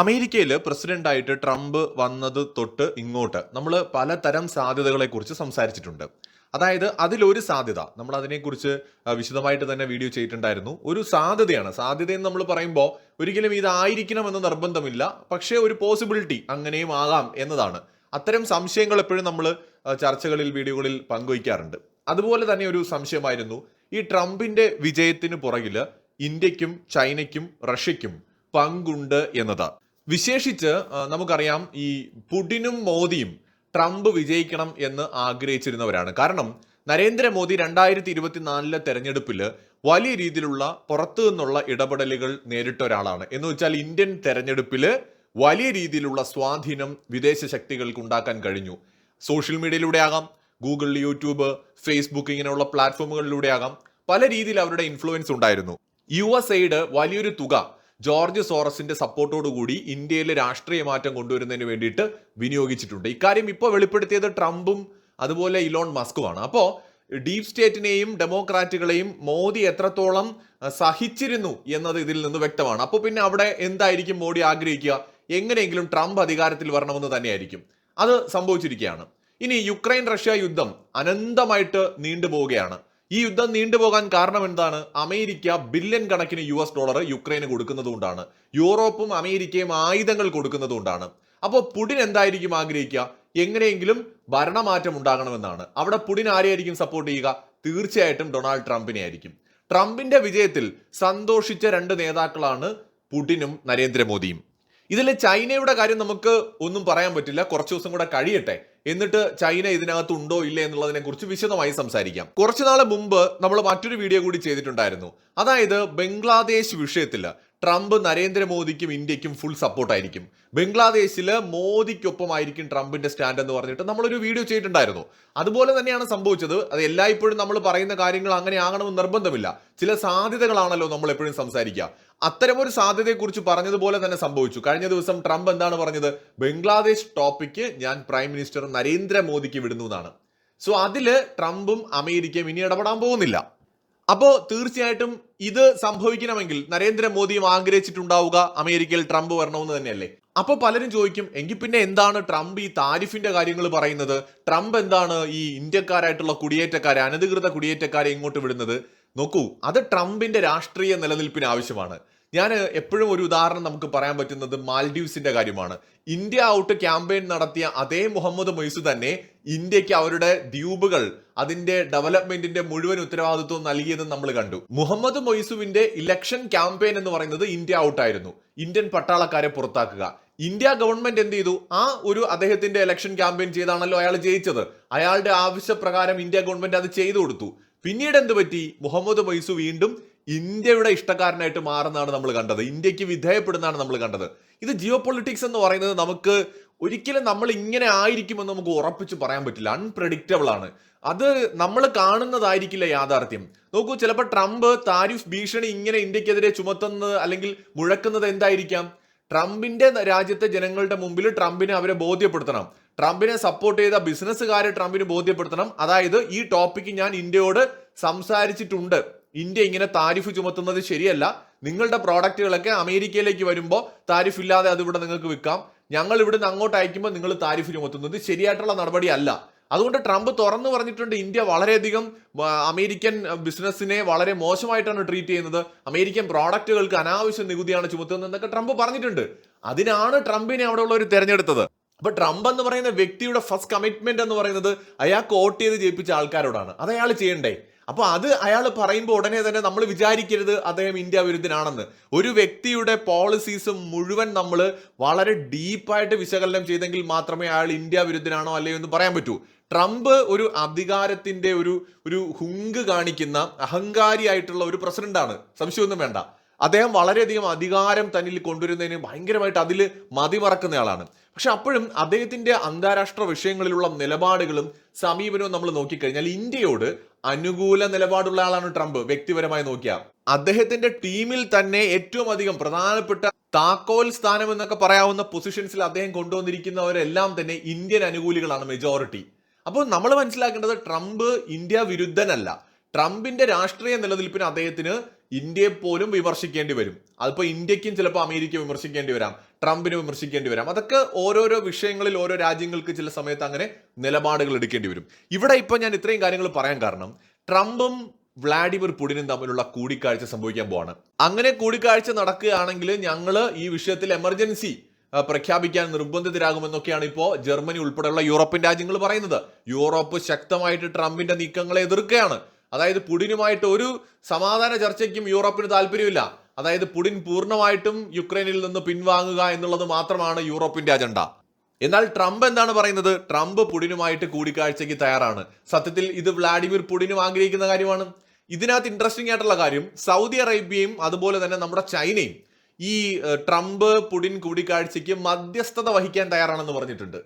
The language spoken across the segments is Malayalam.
അമേരിക്കയിൽ പ്രസിഡന്റായിട്ട് ട്രംപ് വന്നത് തൊട്ട് ഇങ്ങോട്ട് നമ്മൾ പലതരം സാധ്യതകളെക്കുറിച്ച് സംസാരിച്ചിട്ടുണ്ട്. അതായത് അതിലൊരു സാധ്യത നമ്മൾ അതിനെക്കുറിച്ച് വിശദമായിട്ട് തന്നെ വീഡിയോ ചെയ്തിട്ടുണ്ടായിരുന്നു. ഒരു സാധ്യതയാണ്. സാധ്യതയെന്ന് നമ്മൾ പറയുമ്പോൾ ഒരിക്കലും ഇതായിരിക്കണം ഇതായിരിക്കണമെന്ന് നിർബന്ധമില്ല. പക്ഷേ ഒരു പോസിബിലിറ്റി അങ്ങനെയും ആകാം എന്നതാണ്. അത്തരം സംശയങ്ങൾ എപ്പോഴും നമ്മൾ ചർച്ചകളിൽ വീഡിയോകളിൽ പങ്കുവയ്ക്കാറുണ്ട്. അതുപോലെ തന്നെ ഒരു സംശയമായിരുന്നു ഈ ട്രംപിന്റെ വിജയത്തിന് പുറകിൽ ഇന്ത്യക്കും ചൈനയ്ക്കും റഷ്യയ്ക്കും പങ്കുണ്ട് എന്നത് വിശേഷിച്ച് നമുക്കറിയാം ഈ പുടിനും മോദിയും ട്രംപ് വിജയിക്കണം എന്ന് ആഗ്രഹിച്ചിരുന്നവരാണ്. കാരണം നരേന്ദ്രമോദി രണ്ടായിരത്തി ഇരുപത്തിനാലിലെ തെരഞ്ഞെടുപ്പിൽ വലിയ രീതിയിലുള്ള പുറത്തു നിന്നുള്ള ഇടപെടലുകൾ നേരിട്ട ഒരാളാണ്. എന്ന് വെച്ചാൽ ഇന്ത്യൻ തെരഞ്ഞെടുപ്പിൽ വലിയ രീതിയിലുള്ള സ്വാധീനം വിദേശ ശക്തികൾക്ക് ഉണ്ടാക്കാൻ കഴിഞ്ഞു. സോഷ്യൽ മീഡിയയിലൂടെ ആകാം ഗൂഗിൾ യൂട്യൂബ് ഫേസ്ബുക്ക് ഇങ്ങനെയുള്ള പ്ലാറ്റ്ഫോമുകളിലൂടെ ആകാം. പല രീതിയിൽ അവരുടെ ഇൻഫ്ലുവൻസ് ഉണ്ടായിരുന്നു. യു എസ് വലിയൊരു തുക ജോർജ് സോറസിന്റെ സപ്പോർട്ടോടുകൂടി ഇന്ത്യയിൽ രാഷ്ട്രീയ മാറ്റം കൊണ്ടുവരുന്നതിന് വേണ്ടിയിട്ട് വിനിയോഗിച്ചിട്ടുണ്ട്. ഇക്കാര്യം ഇപ്പോൾ വെളിപ്പെടുത്തിയത് ട്രംപും അതുപോലെ ഇലോൺ മസ്കുമാണ്. അപ്പോൾ ഡീപ് സ്റ്റേറ്റിനെയും ഡെമോക്രാറ്റുകളെയും മോദി എത്രത്തോളം സഹിച്ചിരുന്നു എന്നത് ഇതിൽ നിന്ന് വ്യക്തമാണ്. അപ്പോൾ പിന്നെ അവിടെ എന്തായിരിക്കും മോദി ആഗ്രഹിക്കുക? എങ്ങനെയെങ്കിലും ട്രംപ് അധികാരത്തിൽ വരണമെന്ന് തന്നെയായിരിക്കും. അത് സംഭവിച്ചിരിക്കുകയാണ്. ഇനി യുക്രൈൻ റഷ്യ യുദ്ധം അനന്തമായിട്ട് നീണ്ടുപോവുകയാണ്. ഈ യുദ്ധം നീണ്ടുപോകാൻ കാരണം എന്താണ്? അമേരിക്ക ബില്യൺ കണക്കിന് യു എസ് ഡോളർ യുക്രൈന് കൊടുക്കുന്നതുകൊണ്ടാണ് യൂറോപ്പും അമേരിക്കയും ആയുധങ്ങൾ കൊടുക്കുന്നതുകൊണ്ടാണ് അപ്പോൾ പുടിൻ എന്തായിരിക്കും ആഗ്രഹിക്കുക? എങ്ങനെയെങ്കിലും ഭരണമാറ്റം ഉണ്ടാകണമെന്നാണ്. അവിടെ പുടിൻ ആരെയായിരിക്കും സപ്പോർട്ട് ചെയ്യുക? തീർച്ചയായിട്ടും ഡൊണാൾഡ് ട്രംപിനെ ആയിരിക്കും. ട്രംപിന്റെ വിജയത്തിൽ സന്തോഷിച്ച രണ്ട് നേതാക്കളാണ് പുടിനും നരേന്ദ്രമോദിയും. ഇതിൽ ചൈനയുടെ കാര്യം നമുക്ക് ഒന്നും പറയാൻ പറ്റില്ല. കുറച്ച് ദിവസം കൂടെ കഴിയട്ടെ. എന്നിട്ട് ചൈന ഇതിനകത്ത് ഉണ്ടോ ഇല്ലേ എന്നുള്ളതിനെ കുറിച്ച് വിശദമായി സംസാരിക്കാം. കുറച്ചു നാളെ മുമ്പ് നമ്മൾ മറ്റൊരു വീഡിയോ കൂടി ചെയ്തിട്ടുണ്ടായിരുന്നു. അതായത് ബംഗ്ലാദേശ് വിഷയത്തിൽ ട്രംപ് നരേന്ദ്രമോദിക്കും ഇന്ത്യക്കും ഫുൾ സപ്പോർട്ടായിരിക്കും ബംഗ്ലാദേശിൽ മോദിക്കൊപ്പമായിരിക്കും ട്രംപിന്റെ സ്റ്റാൻഡ് എന്ന് പറഞ്ഞിട്ട് നമ്മളൊരു വീഡിയോ ചെയ്തിട്ടുണ്ടായിരുന്നു. അതുപോലെ തന്നെയാണ് സംഭവിച്ചത്. അത് എല്ലായ്പ്പോഴും നമ്മൾ പറയുന്ന കാര്യങ്ങൾ അങ്ങനെ ആകണമെന്ന് നിർബന്ധമില്ല. ചില സാധ്യതകളാണല്ലോ നമ്മൾ എപ്പോഴും സംസാരിക്കുക. അത്തരമൊരു സാധ്യതയെക്കുറിച്ച് പറഞ്ഞതുപോലെ തന്നെ സംഭവിച്ചു. കഴിഞ്ഞ ദിവസം ട്രംപ് എന്താണ് പറഞ്ഞത്? ബംഗ്ലാദേശ് ടോപ്പിക്ക് ഞാൻ പ്രൈം മിനിസ്റ്റർ നരേന്ദ്രമോദിക്ക് വിടുന്നു എന്നാണ്. സോ അതിൽ ട്രംപും അമേരിക്കയും ഇനി ഇടപെടാൻ പോകുന്നില്ല. അപ്പോ തീർച്ചയായിട്ടും ഇത് സംഭവിക്കണമെങ്കിൽ നരേന്ദ്രമോദിയും ആഗ്രഹിച്ചിട്ടുണ്ടാവുക അമേരിക്കയിൽ ട്രംപ് വരണമെന്ന് തന്നെയല്ലേ? അപ്പൊ പലരും ചോദിക്കും എങ്കിൽ പിന്നെ എന്താണ് ട്രംപ് ഈ താരിഫിന്റെ കാര്യങ്ങൾ പറയുന്നത്? ട്രംപ് എന്താണ് ഈ ഇന്ത്യക്കാരായിട്ടുള്ള കുടിയേറ്റക്കാരെ അനധികൃത കുടിയേറ്റക്കാരെ ഇങ്ങോട്ട് വിടുന്നത്? നോക്കൂ അത് ട്രംപിന്റെ രാഷ്ട്രീയ നിലനിൽപ്പിന് ആവശ്യമാണ്. ഞാൻ എപ്പോഴും ഒരു ഉദാഹരണം നമുക്ക് പറയാൻ പറ്റുന്നത് മാൽഡീവ്സിന്റെ കാര്യമാണ്. ഇന്ത്യ ഔട്ട് ക്യാമ്പയിൻ നടത്തിയ അതേ മുഹമ്മദ് മൊയ്സു തന്നെ ഇന്ത്യയ്ക്ക് അവരുടെ ദ്വീപുകൾ അതിന്റെ ഡെവലപ്മെന്റിന്റെ മുഴുവൻ ഉത്തരവാദിത്വം നൽകിയതും നമ്മൾ കണ്ടു. മുഹമ്മദ് മൊയ്സുവിന്റെ ഇലക്ഷൻ ക്യാമ്പയിൻ എന്ന് പറയുന്നത് ഇന്ത്യ ഔട്ടായിരുന്നു ഇന്ത്യൻ പട്ടാളക്കാരെ പുറത്താക്കുക. ഇന്ത്യ ഗവൺമെന്റ് എന്ത് ചെയ്തു? ആ ഒരു അദ്ദേഹത്തിന്റെ ഇലക്ഷൻ ക്യാമ്പയിൻ ചെയ്താണല്ലോ അയാൾ ജയിച്ചത്. അയാളുടെ ആവശ്യപ്രകാരം ഇന്ത്യ ഗവൺമെന്റ് അത് ചെയ്തു കൊടുത്തു. പിന്നീട് എന്ത് പറ്റി? മുഹമ്മദ് മൊയ്സു വീണ്ടും ഇന്ത്യയുടെ ഇഷ്ടക്കാരനായിട്ട് മാറുന്നതാണ് നമ്മൾ കണ്ടത്. ഇന്ത്യയ്ക്ക് വിധേയപ്പെടുന്നതാണ് നമ്മൾ കണ്ടത്. ഇത് ജിയോ പൊളിറ്റിക്സ് എന്ന് പറയുന്നത് നമുക്ക് ഒരിക്കലും നമ്മൾ ഇങ്ങനെ ആയിരിക്കുമെന്ന് നമുക്ക് ഉറപ്പിച്ച് പറയാൻ പറ്റില്ല. അൺപ്രഡിക്റ്റബിൾ ആണ്. അത് നമ്മൾ കാണുന്നതായിരിക്കില്ല യാഥാർത്ഥ്യം. നോക്കൂ ചിലപ്പോൾ ട്രംപ് താരിഫ് ഭീഷണി ഇങ്ങനെ ഇന്ത്യക്കെതിരെ ചുമത്തുന്നത് അല്ലെങ്കിൽ മുഴക്കുന്നത് എന്തായിരിക്കാം? ട്രംപിന്റെ രാജ്യത്തെ ജനങ്ങളുടെ മുമ്പിൽ ട്രംപിനെ അവരെ ബോധ്യപ്പെടുത്തണം. ട്രംപിനെ സപ്പോർട്ട് ചെയ്ത ബിസിനസ്സുകാരെ ട്രംപിനെ ബോധ്യപ്പെടുത്തണം. അതായത് ഈ ടോപ്പിക്ക് ഞാൻ ഇന്ത്യയോട് സംസാരിച്ചിട്ടുണ്ട്. ഇന്ത്യ ഇങ്ങനെ താരിഫ് ചുമത്തുന്നത് ശരിയല്ല. നിങ്ങളുടെ പ്രോഡക്റ്റുകളൊക്കെ അമേരിക്കയിലേക്ക് വരുമ്പോൾ താരിഫ് ഇല്ലാതെ അതിവിടെ നിങ്ങൾക്ക് വിൽക്കാം. ഞങ്ങൾ ഇവിടുന്ന് അങ്ങോട്ട് അയക്കുമ്പോൾ നിങ്ങൾ താരിഫ് ചുമത്തുന്നത് ശരിയായിട്ടുള്ള നടപടി അല്ല. അതുകൊണ്ട് ട്രംപ് തുറന്നു പറഞ്ഞിട്ടുണ്ട് ഇന്ത്യ വളരെയധികം അമേരിക്കൻ ബിസിനസ്സിനെ വളരെ മോശമായിട്ടാണ് ട്രീറ്റ് ചെയ്യുന്നത്. അമേരിക്കൻ പ്രോഡക്റ്റുകൾക്ക് അനാവശ്യ നികുതിയാണ് ചുമത്തുന്നത് എന്നൊക്കെ ട്രംപ് പറഞ്ഞിട്ടുണ്ട്. അതിനാണ് ട്രംപിനെ അവിടെ ഉള്ളവർ തിരഞ്ഞെടുത്തത്. അപ്പൊ ട്രംപ് എന്ന് പറയുന്ന വ്യക്തിയുടെ ഫസ്റ്റ് കമ്മിറ്റ്മെന്റ് എന്ന് പറയുന്നത് അയാൾക്ക് വോട്ട് ചെയ്ത് ജയിപ്പിച്ച ആൾക്കാരോടാണ്. അത് അയാൾ ചെയ്യണ്ടേ? അപ്പൊ അത് അയാൾ പറയുമ്പോൾ ഉടനെ തന്നെ നമ്മൾ വിചാരിക്കരുത് അദ്ദേഹം ഇന്ത്യ വിരുദ്ധനാണെന്ന്. ഒരു വ്യക്തിയുടെ പോളിസീസ് മുഴുവൻ നമ്മൾ വളരെ ഡീപ്പായിട്ട് വിശകലനം ചെയ്തെങ്കിൽ മാത്രമേ അയാൾ ഇന്ത്യ വിരുദ്ധനാണോ അല്ലയോ എന്ന് പറയാൻ പറ്റൂ. ട്രംപ് ഒരു അധികാരത്തിന്റെ ഒരു ഒരു ഹുങ്ക് കാണിക്കുന്ന അഹങ്കാരിയായിട്ടുള്ള ഒരു പ്രസിഡന്റാണ്. സംശയമൊന്നും വേണ്ട. അദ്ദേഹം വളരെയധികം അധികാരം തന്നിൽ കൊണ്ടുവരുന്നതിന് ഭയങ്കരമായിട്ട് അതിൽ മതിമറക്കുന്നയാളാണ് പക്ഷെ അപ്പോഴും അദ്ദേഹത്തിന്റെ അന്താരാഷ്ട്ര വിഷയങ്ങളിലുള്ള നിലപാടുകളും സമീപനവും നമ്മൾ നോക്കിക്കഴിഞ്ഞാൽ ഇന്ത്യയോട് അനുകൂല നിലപാടുള്ള ആളാണ് ട്രംപ്. വ്യക്തിപരമായി നോക്കിയാൽ അദ്ദേഹത്തിന്റെ ടീമിൽ തന്നെ ഏറ്റവും അധികം പ്രധാനപ്പെട്ട താക്കോൽ സ്ഥാനം എന്നൊക്കെ പറയാവുന്ന പൊസിഷൻസിൽ അദ്ദേഹം കൊണ്ടുവന്നിരിക്കുന്നവരെല്ലാം തന്നെ ഇന്ത്യൻ അനുകൂലികളാണ് മെജോറിറ്റി അപ്പോൾ നമ്മൾ മനസ്സിലാക്കേണ്ടത് ട്രംപ് ഇന്ത്യ വിരുദ്ധനല്ല. ട്രംപിന്റെ രാഷ്ട്രീയ നിലനിൽപ്പിന് അദ്ദേഹത്തിന് ഇന്ത്യയെ പോലും വിമർശിക്കേണ്ടി വരും. അതിപ്പോൾ ഇന്ത്യക്കും ചിലപ്പോൾ അമേരിക്ക വിമർശിക്കേണ്ടി വരാം. ട്രംപിനെ വിമർശിക്കേണ്ടി വരാം. അതൊക്കെ ഓരോരോ വിഷയങ്ങളിൽ ഓരോ രാജ്യങ്ങൾക്ക് ചില സമയത്ത് അങ്ങനെ നിലപാടുകൾ എടുക്കേണ്ടി വരും. ഇവിടെ ഇപ്പോൾ ഞാൻ ഇത്രയും കാര്യങ്ങൾ പറയാൻ കാരണം ട്രംപും വ്ളാഡിമിർ പുടിനും തമ്മിലുള്ള കൂടിക്കാഴ്ച സംഭവിക്കാൻ പോവാണ്. അങ്ങനെ കൂടിക്കാഴ്ച നടക്കുകയാണെങ്കിൽ ഞങ്ങൾ ഈ വിഷയത്തിൽ എമർജൻസി പ്രഖ്യാപിക്കാൻ നിർബന്ധിതരാകുമെന്നൊക്കെയാണ് ഇപ്പോൾ ജർമ്മനി ഉൾപ്പെടെയുള്ള യൂറോപ്യൻ രാജ്യങ്ങൾ പറയുന്നത്. യൂറോപ്പ് ശക്തമായിട്ട് ട്രംപിന്റെ നീക്കങ്ങളെ എതിർക്കുകയാണ്. അതായത് പുടിനുമായിട്ട് ഒരു സമാധാന ചർച്ചയ്ക്കും യൂറോപ്പിന് താല്പര്യമില്ല. അതായത് പുടിൻ പൂർണമായിട്ടും യുക്രൈനിൽ നിന്ന് പിൻവാങ്ങുക എന്നുള്ളത് മാത്രമാണ് യൂറോപ്പിന്റെ അജണ്ട. എന്നാൽ ട്രംപ് എന്താണ് പറയുന്നത്? ട്രംപ് പുടിനുമായിട്ട് കൂടിക്കാഴ്ചയ്ക്ക് തയ്യാറാണ്. സത്യത്തിൽ ഇത് വ്ളാഡിമിർ പുടിനും ആഗ്രഹിക്കുന്ന കാര്യമാണ്. ഇതിനകത്ത് ഇൻട്രസ്റ്റിംഗ് ആയിട്ടുള്ള കാര്യം സൗദി അറേബ്യയും അതുപോലെ തന്നെ നമ്മുടെ ചൈനയും ഈ ട്രംപ് പുടിൻ കൂടിക്കാഴ്ചയ്ക്ക് മധ്യസ്ഥത വഹിക്കാൻ തയ്യാറാണെന്ന് പറഞ്ഞിട്ടുണ്ട്.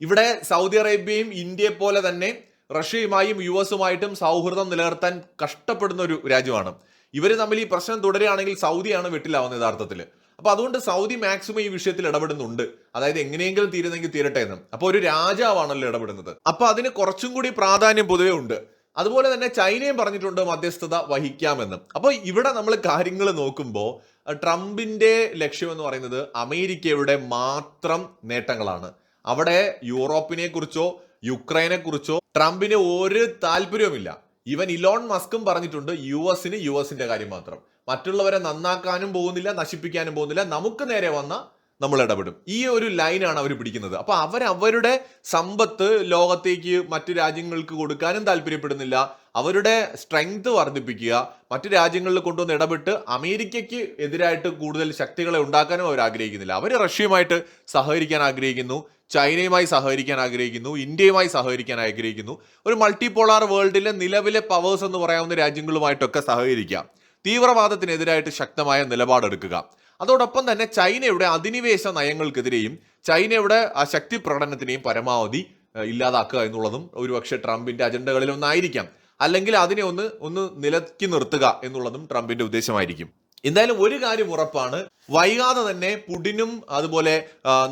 ഇവിടെ സൗദി അറേബ്യയും ഇന്ത്യയെ പോലെ തന്നെ റഷ്യയുമായും യു എസുമായിട്ടും സൗഹൃദം നിലനിർത്താൻ കഷ്ടപ്പെടുന്ന ഒരു രാജ്യമാണ്. ഇവർ തമ്മിൽ ഈ പ്രശ്നം തുടരുകയാണെങ്കിൽ സൗദിയാണ് വെട്ടിലാവുന്നത് യഥാർത്ഥത്തിൽ. അപ്പൊ അതുകൊണ്ട് സൗദി മാക്സിമം ഈ വിഷയത്തിൽ ഇടപെടുന്നുണ്ട്. അതായത് എങ്ങനെയെങ്കിലും തീരുന്നെങ്കിൽ തീരട്ടെ എന്ന്. അപ്പൊ ഒരു രാജാവാണല്ലോ ഇടപെടുന്നത്. അപ്പൊ അതിന് കുറച്ചും കൂടി പ്രാധാന്യം പൊതുവേ ഉണ്ട്. അതുപോലെ തന്നെ ചൈനയും പറഞ്ഞിട്ടുണ്ട് മധ്യസ്ഥത വഹിക്കാമെന്ന്. അപ്പോൾ ഇവിടെ നമ്മൾ കാര്യങ്ങൾ നോക്കുമ്പോൾ ട്രംപിന്റെ ലക്ഷ്യം എന്ന് പറയുന്നത് അമേരിക്കയുടെ മാത്രം നേട്ടങ്ങളാണ്. അവിടെ യൂറോപ്പിനെ കുറിച്ചോ യുക്രൈനെ കുറിച്ചോ ട്രംപിന് ഒരു താല്പര്യവുമില്ല. ഇവൻ ഇലോൺ മസ്കും പറഞ്ഞിട്ടുണ്ട് യു എസിന് യു എസിന്റെ കാര്യം മാത്രം. മറ്റുള്ളവരെ നന്നാക്കാനും പോകുന്നില്ല നശിപ്പിക്കാനും പോകുന്നില്ല. നമുക്ക് നേരെ വന്ന നമ്മൾ ഇടപെടും. ഈ ഒരു ലൈനാണ് അവർ പിടിക്കുന്നത്. അപ്പൊ അവർ അവരുടെ സമ്പത്ത് ലോകത്തേക്ക് മറ്റു രാജ്യങ്ങൾക്ക് കൊടുക്കാനും താല്പര്യപ്പെടുന്നില്ല. അവരുടെ സ്ട്രെങ്ത് വർദ്ധിപ്പിക്കുക മറ്റു രാജ്യങ്ങളിൽ കൊണ്ടുവന്ന് ഇടപെട്ട് അമേരിക്കയ്ക്ക് എതിരായിട്ട് കൂടുതൽ ശക്തികളെ ഉണ്ടാക്കാനും അവർ ആഗ്രഹിക്കുന്നില്ല. അവർ റഷ്യയുമായിട്ട് സഹകരിക്കാൻ ആഗ്രഹിക്കുന്നു. ചൈനയുമായി സഹകരിക്കാൻ ആഗ്രഹിക്കുന്നു ഇന്ത്യയുമായി സഹകരിക്കാൻ ആഗ്രഹിക്കുന്നു. ഒരു മൾട്ടിപോളാർ വേൾഡിലെ നിലവിലെ പവേഴ്സ് എന്ന് പറയാവുന്ന രാജ്യങ്ങളുമായിട്ടൊക്കെ സഹകരിക്കാം തീവ്രവാദത്തിനെതിരായിട്ട് ശക്തമായ നിലപാടെടുക്കുക. അതോടൊപ്പം തന്നെ ചൈനയുടെ അധിനിവേശ നയങ്ങൾക്കെതിരെയും ചൈനയുടെ ആ ശക്തി പ്രകടനത്തിനെയും പരമാവധി ഇല്ലാതാക്കുക എന്നുള്ളതും ഒരുപക്ഷെ ട്രംപിന്റെ അജണ്ടകളിൽ ഒന്നായിരിക്കാം അല്ലെങ്കിൽ അതിനെ ഒന്ന് ഒന്ന് നിലക്കി നിർത്തുക എന്നുള്ളതും ട്രംപിന്റെ ഉദ്ദേശമായിരിക്കും. എന്തായാലും ഒരു കാര്യം ഉറപ്പാണ്. വൈകാതെ തന്നെ പുടിനും അതുപോലെ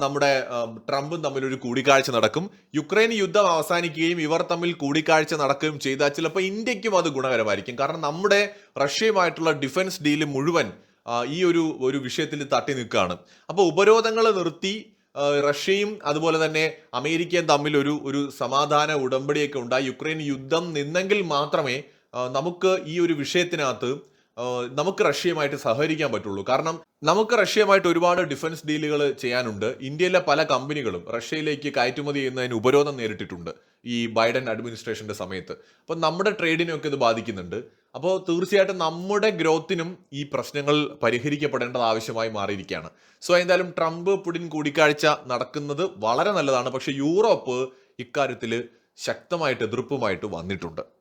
നമ്മുടെ ട്രംപും തമ്മിൽ ഒരു കൂടിക്കാഴ്ച നടക്കും. യുക്രൈൻ യുദ്ധം അവസാനിക്കുകയും ഇവർ തമ്മിൽ കൂടിക്കാഴ്ച നടക്കുകയും ചെയ്താൽ ചിലപ്പോൾ ഇന്ത്യക്കും അത് ഗുണകരമായിരിക്കും. കാരണം നമ്മുടെ റഷ്യയുമായിട്ടുള്ള ഡിഫൻസ് ഡീൽ മുഴുവൻ ഈ ഒരു ഒരു വിഷയത്തിൽ തട്ടി നിൽക്കുകയാണ്. അപ്പോൾ ഉപരോധങ്ങൾ നിർത്തി റഷ്യയും അതുപോലെ തന്നെ അമേരിക്കയും തമ്മിൽ ഒരു ഒരു സമാധാന ഉടമ്പടിയൊക്കെ ഉണ്ടായി. യുക്രൈൻ യുദ്ധം നിന്നെങ്കിൽ മാത്രമേ നമുക്ക് ഈ ഒരു വിഷയത്തിനകത്ത് നമുക്ക് റഷ്യയുമായിട്ട് സഹകരിക്കാൻ പറ്റുള്ളൂ. കാരണം നമുക്ക് റഷ്യയുമായിട്ട് ഒരുപാട് ഡിഫൻസ് ഡീലുകൾ ചെയ്യാനുണ്ട്. ഇന്ത്യയിലെ പല കമ്പനികളും റഷ്യയിലേക്ക് കയറ്റുമതി ചെയ്യുന്നതിന് ഉപരോധം നേരിട്ടിട്ടുണ്ട് ഈ ബൈഡൻ അഡ്മിനിസ്ട്രേഷന്റെ സമയത്ത്. അപ്പോൾ നമ്മുടെ ട്രേഡിനെയൊക്കെ ഇത് ബാധിക്കുന്നുണ്ട്. അപ്പോൾ തീർച്ചയായിട്ടും നമ്മുടെ ഗ്രോത്തിനും ഈ പ്രശ്നങ്ങൾ പരിഹരിക്കപ്പെടേണ്ടത് ആവശ്യമായി മാറിയിരിക്കുകയാണ്. സോ എന്തായാലും ട്രംപ് പുടിൻ കൂടിക്കാഴ്ച നടക്കുന്നത് വളരെ നല്ലതാണ്. പക്ഷേ യൂറോപ്പ് ഇക്കാര്യത്തിൽ ശക്തമായിട്ട് എതിർപ്പുമായിട്ട് വന്നിട്ടുണ്ട്.